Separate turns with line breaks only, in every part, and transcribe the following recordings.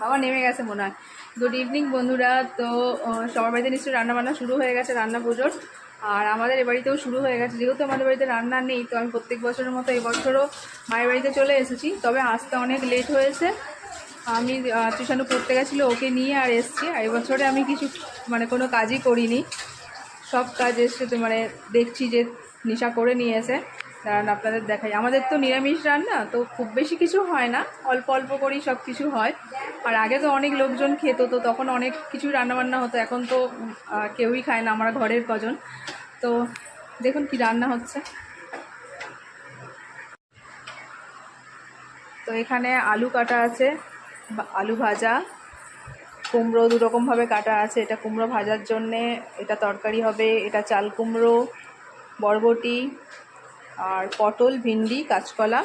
বাবা নেমে গেছে মনে হয়। গুড ইভিনিং বন্ধুরা। তো সবার বাড়িতে নিশ্চয়ই রান্নাবান্না শুরু হয়ে গেছে, রান্না পুজোর। আর আমাদের এ বাড়িতেও শুরু হয়ে গেছে। যেহেতু আমাদের বাড়িতে রান্না নেই, তো আমি প্রত্যেক বছরের মতো এবছরও মায়ের বাড়িতে চলে এসেছি। তবে আসতে অনেক লেট হয়েছে। আমি টিউশনে পড়তে গেছিল, ওকে নিয়ে আর এসছি। আর এবছরে আমি কিছু মানে কোনো কাজই করিনি। সব কাজ এসে তো মানে দেখছি যে নিশা করে নিয়ে এসে কারণ আপনাদের দেখাই, আমাদের তো নিরামিষ রান্না, তো খুব বেশি কিছু হয় না, অল্প অল্প করেই সব কিছু হয়। আর আগে তো অনেক লোকজন খেত, তো তখন অনেক কিছু রান্নাবান্না হতো, এখন তো কেউই খায় না, আমরা ঘরের কজন। তো দেখুন কি রান্না হচ্ছে। তো এখানে আলু কাটা আছে আলু ভাজা, কুমড়ো দু রকমভাবে কাটা আছে, এটা কুমড়ো ভাজার জন্যে, এটা তরকারি হবে, এটা চাল কুমড়ো, বরবটি আর পটল, ভিন্ডি, কাঁচকলা।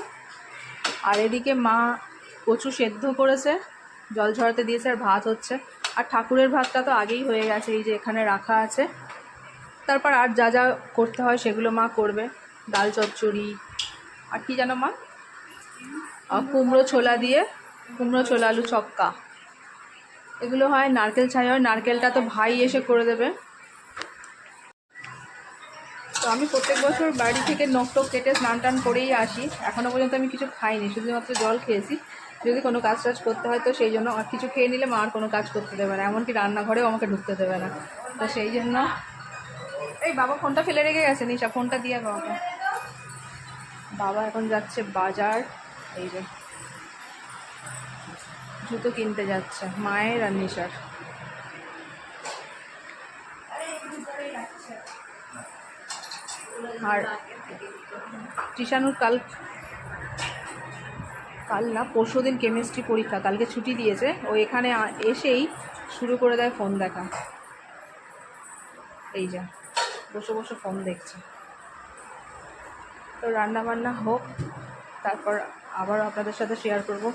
আর এদিকে মা কচু সেদ্ধ করেছে, জল ঝরাতে দিয়েছে আর ভাত হচ্ছে। আর ঠাকুরের ভাতটা তো আগেই হয়ে গেছে, এই যে এখানে রাখা আছে। তারপর আর যা যা করতে হয় সেগুলো মা করবে, ডাল চচ্চড়ি। আর কি জানো মা? কুমড়ো ছোলা দিয়ে, কুমড়ো ছোলা, আলু চক্কা এগুলো হয় নারকেল ছাই হয় নারকেলটা তো ভাই এসে করে দেবে। তো আমি প্রত্যেক বছর বাড়ি থেকে নখ টক কেটে স্নান টান করেই আসি। এখনও পর্যন্ত আমি কিছু খাইনি, শুধুমাত্র জল খেয়েছি। যদি কোনো কাজ টাজ করতে হয় তো সেই জন্য কিছু খেয়ে নিলে মা আর কোনো কাজ করতে দেবে না, এমনকি রান্নাঘরেও আমাকে ঢুকতে দেবে না। তো সেই জন্য এই বাবা ফোনটা ফেলে রেখে গেছে, নিশা ফোনটা দিয়ে বাবাকে বাবা এখন যাচ্ছে বাজার, এই যে জুতো কিনতে যাচ্ছে, মায়ের আর নিশার। আর টিশানুর কাল কাল না পরশু দিন কেমিস্ট্রি পরীক্ষা, কালকে ছুটি দিয়েছে। ও এখানে এসেই শুরু করে দেয় ফোন দেখা। এই যা, বসে বসে ফোন দেখছে। তো রান্না বান্না হোক, তারপর আবার আপনাদের সাথে শেয়ার করব।